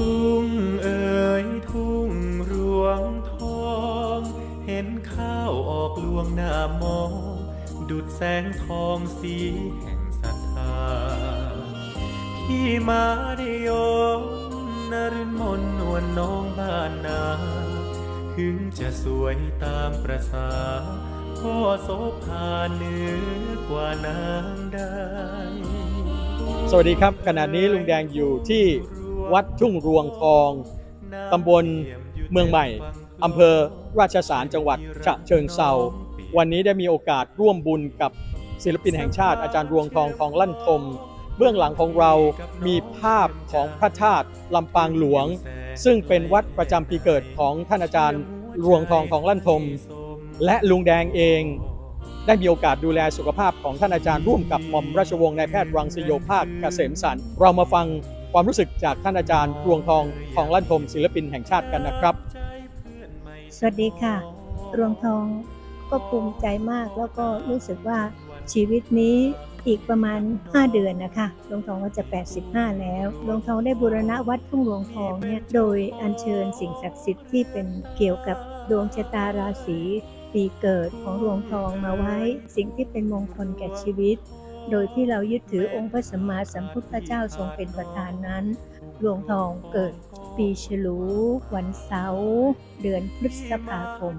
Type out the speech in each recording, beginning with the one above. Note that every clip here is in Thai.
ทุ่งเอ๋ยทุ่งรวงทอง เห็นข้าวออกลวงหน้ามอง ดุดแสงทองสีแห่งศรัทธา พี่มาได้ยมนรินมนนวลน้องบ้านนา ถึงจะสวยตามประสาพ่อโสภาเหนือกว่านางได้ สวัสดีครับขณะนี้ลุงแดงอยู่ที่ วัดทุ่งรวงทอง ตำบลเมืองใหม่ อำเภอราชสารจังหวัดฉะเชิงเซาวันนี้ได้มีโอกาสร่วมบุญกับศิลปินแห่งชาติอาจารย์รวงทองทองลั่นทม เบื้องหลังของเรามีภาพของพระธาตุลำปางหลวง ซึ่งเป็นวัดประจำปีเกิดของท่านอาจารย์รวงทองทองลั่นทม และลุงแดงเองได้มีโอกาสดูแลสุขภาพของท่านอาจารย์ร่วมกับหม่อมราชวงศ์นายแพทย์รังสิโยภาคเกษมสัน เรามาฟัง ความรู้สึกจากท่านอาจารย์รวงทองทองลั่นทมศิลปินแห่งชาติกันนะครับ สวัสดีค่ะ รวงทองก็ภูมิใจมากแล้วก็รู้สึกว่าชีวิตนี้อีกประมาณ 5 เดือนนะคะรวงทองก็จะ 85 แล้วรวงทองได้บูรณะวัดทุ่งรวงทองเนี่ย โดยอัญเชิญสิ่งศักดิ์สิทธิ์ที่เป็นเกี่ยวกับดวงชะตาราศีปีเกิดของรวงทองมาไว้ สิ่งที่เป็นมงคลแก่ชีวิต โดยที่เรายึดถือองค์พระสัมมาสัมพุทธเจ้าทรงเป็นประธานนั้นรวงทองเกิดปีฉลูวันเสาร์เดือนพฤษภาคม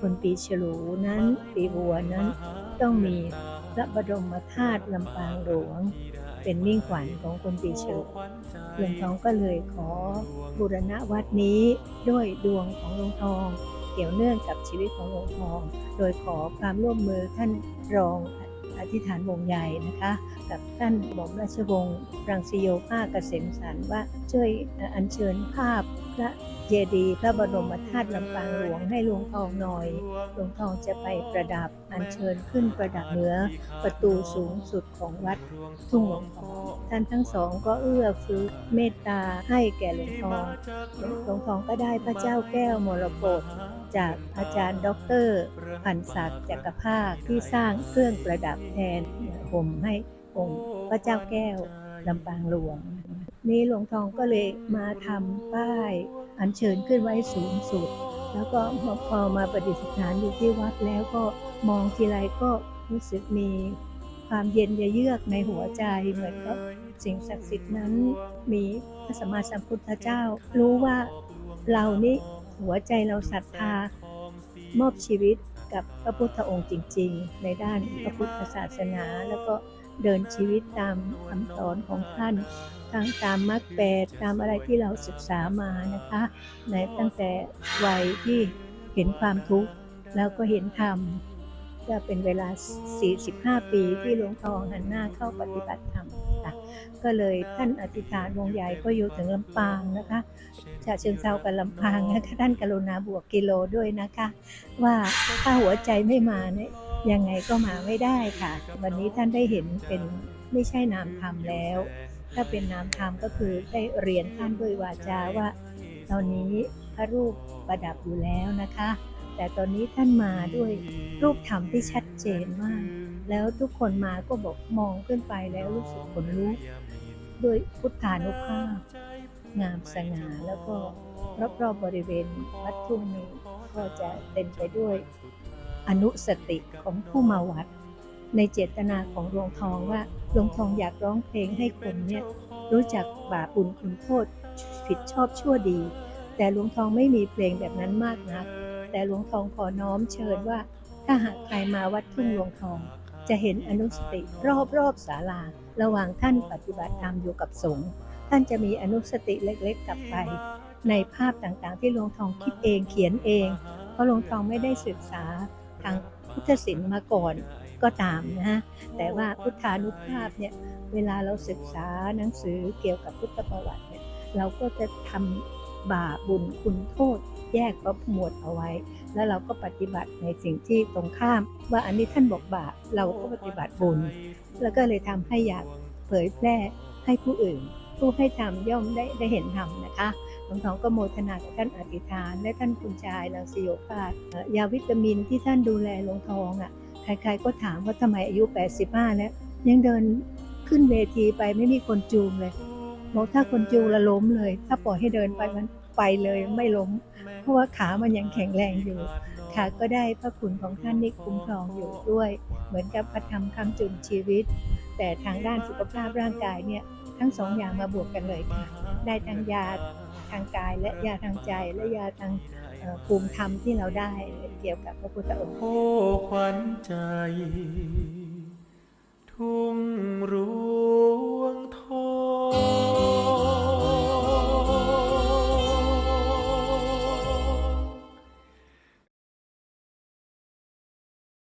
คนปีฉลูนั้น ปีวัวนั้น ต้องมีพระบรมธาตุลำปางหลวง เป็นมิ่งขวัญของคนปีฉลูหลวงทองก็เลยขอบูรณะวัดนี้ด้วยดวงของหลวงทอง เกี่ยวเนื่องกับชีวิตของหลวงทอง โดยขอความร่วมมือท่านรอง อธิษฐานวงใหญ่นะคะ กับท่านหม่อมราชวงศ์รังสิโยภาคเกษมสันว่าช่วยอัญเชิญภาพ ระเจดีย์พระบรมธาตุลำปางหลวงให้หลวงทองหน่อยหลวงทองจะไปประดับอัญเชิญขึ้นประดับเหนือประตูสูงสุดของวัดทุ่งหลวงทองท่านทั้งสองก็เอื้อฟื้อเมตตาให้แก่หลวงทองหลวงทองก็ได้พระเจ้าแก้วมรกตจากอาจารย์ด็อกเตอร์พันศักดิ์จักรภาคที่สร้างเครื่องประดับแทนผมให้องค์พระเจ้าแก้วลำปางหลวง นี่หลวงทองก็เลยมาทำป้ายอัญเชิญขึ้นไว้สูงสุด แล้วก็พอมาประดิษฐานอยู่ที่วัดแล้วก็มองทีไรก็รู้สึกมีความเย็นเยือกในหัวใจเหมือนกับสิ่งศักดิ์สิทธิ์นั้น มีพระสัมมาสัมพุทธเจ้า รู้ว่าเรานี่หัวใจเราศรัทธามอบชีวิตกับพระพุทธองค์จริง ๆ ในด้านพระพุทธศาสนาแล้วก็ เดินชีวิตตามคำสอนของท่านทั้งตามมรรคแปดตามอะไรที่เราศึกษามานะคะในตั้งแต่วัยที่เห็นความทุกข์แล้วก็เห็นธรรมก็เป็นเวลา 45 ปีที่หลวงทองหันหน้าเข้าปฏิบัติธรรมค่ะก็เลยท่านอธิษฐานวงใหญ่ก็อยู่ถึงลำปางนะคะจะเชิงเซากับลำปางนะคะท่านกรุณาบวกกิโลด้วยนะคะ ว่าถ้าหัวใจไม่มาเนี่ย ยังไงก็มาไม่ได้ค่ะ วันนี้ท่านได้เห็นเป็นไม่ใช่นามธรรมแล้ว ถ้าเป็นนามธรรมก็คือได้เรียนท่านด้วยวาจาว่า ตอนนี้พระรูปประดับอยู่แล้วนะคะ แต่ตอนนี้ท่านมาด้วยรูปธรรมที่ชัดเจนมาก แล้วทุกคนมาก็บอกมองขึ้นไปแล้วรู้สึกขนลุกด้วยพุทธานุภาพ งามสง่าแล้วก็รอบๆบบริเวณวัดทุ่งนี้ก็จะเต็มไปด้วย อนุสติของผู้มาวัด ในเจตนาของหลวงทองว่าหลวงทองอยากร้องเพลงให้คนเนี่ยรู้จักบาปบุญคุณโทษผิดชอบชั่วดี แต่หลวงทองไม่มีเพลงแบบนั้นมากนัก แต่หลวงทองขอน้อมเชิญว่า ถ้าหากใครมาวัดทุ่งหลวงทอง จะเห็นอนุสติรอบรอบศาลา ระหว่างท่านปฏิบัติธรรมอยู่กับสงฆ์ท่านจะมีอนุสติเล็กๆกลับไป ในภาพต่างๆ ที่หลวงทองคิดเองเขียนเอง เพราะหลวงทองไม่ได้ศึกษา พุทธศิลป์มาก่อนก็ตามนะฮะแต่ว่าพุทธานุภาพเนี่ยเวลาเราศึกษาหนังสือเกี่ยวกับพุทธประวัติเนี่ยเราก็จะทำบาบุญคุณโทษ แยกประหมวดเอาไว้ แล้วเราก็ปฏิบัติในสิ่งที่ตรงข้าม ว่าอันนี้ท่านบอกบาปเราก็ปฏิบัติบุญ แล้วก็เลยทำให้อยากเผยแพร่ให้ผู้อื่น ผู้ให้ทำย่อมได้ได้เห็นธรรมนะคะหลวงทองก็โมทนากับท่านอธิษฐาน และท่านคุณชายลังสิโยภาสเอ่อยาวิตามินที่ท่านดูแลหลวงทองอะใครๆก็ถามว่าทำไมอายุ 85 แล้วยังเดินขึ้นเวทีไปไม่มีคนจูงเลยบอกถ้าคนจูงละล้มเลย ถ้าปล่อยให้เดินไปมันไปเลยไม่ล้ม เพราะว่าขามันยังแข็งแรงอยู่ค่ะก็ได้พระคุณของท่านที่คุ้มครองอยู่ด้วย เหมือนกับประทำคำจุนชีวิต แต่ทางด้านสุขภาพร่างกายเนี่ย ทั้งสองอย่างมาบวกกันเลยค่ะ ได้ทั้งยาทางกายและยาทางใจและยาทางภูมิธรรมที่เราได้เกี่ยวกับพระพุทธองค์โอ้ขวัญใจ ทุ่งรว